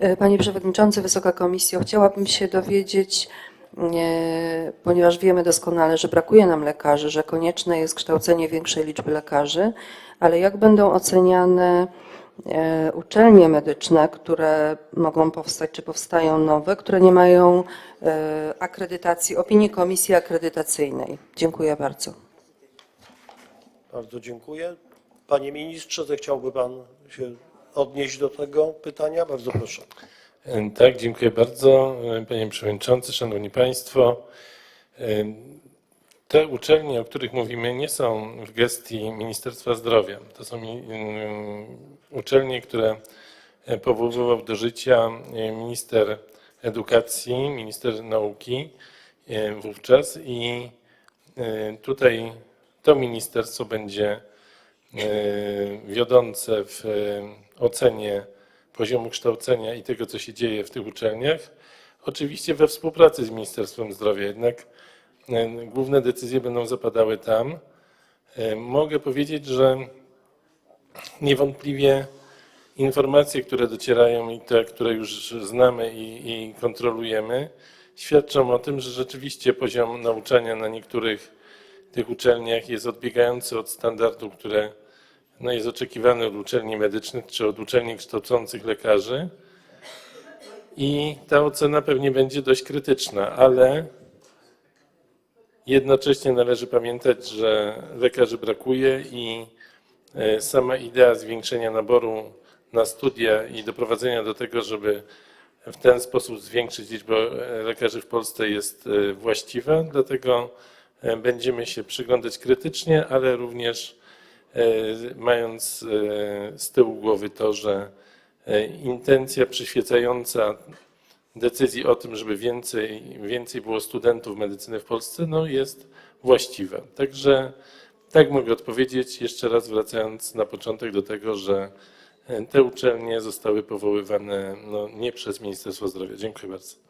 E, Panie Przewodniczący, Wysoka Komisjo, chciałabym się dowiedzieć, e, ponieważ wiemy doskonale, że brakuje nam lekarzy, że konieczne jest kształcenie większej liczby lekarzy, ale jak będą oceniane e, uczelnie medyczne, które mogą powstać, czy powstają nowe, które nie mają akredytacji, opinii Komisji Akredytacyjnej? Dziękuję bardzo. Bardzo dziękuję. Panie ministrze, zechciałby pan się odnieść do tego pytania? Bardzo proszę. Tak, dziękuję bardzo. Panie Przewodniczący, Szanowni Państwo. Te uczelnie, o których mówimy, nie są w gestii Ministerstwa Zdrowia. To są uczelnie, które powoływał do życia minister edukacji, minister nauki wówczas i tutaj to ministerstwo będzie wiodące w ocenie poziomu kształcenia i tego, co się dzieje w tych uczelniach. Oczywiście we współpracy z Ministerstwem Zdrowia, jednak e, główne decyzje będą zapadały tam. E, Mogę powiedzieć, że niewątpliwie informacje, które docierają i te, które już znamy i, i kontrolujemy, świadczą o tym, że rzeczywiście poziom nauczania na niektórych tych uczelniach jest odbiegający od standardu, które no, jest oczekiwane od uczelni medycznych czy od uczelni kształcących lekarzy. I ta ocena pewnie będzie dość krytyczna, ale jednocześnie należy pamiętać, że lekarzy brakuje i e, sama idea zwiększenia naboru na studia i doprowadzenia do tego, żeby w ten sposób zwiększyć liczbę e, lekarzy w Polsce jest e, właściwa, dlatego będziemy się przyglądać krytycznie, ale również mając e, z tyłu głowy to, że e, intencja przyświecająca decyzji o tym, żeby więcej, więcej było studentów medycyny w Polsce, no jest właściwa. Także tak mogę odpowiedzieć, jeszcze raz wracając na początek do tego, że e, te uczelnie zostały powoływane no, nie przez Ministerstwo Zdrowia. Dziękuję bardzo.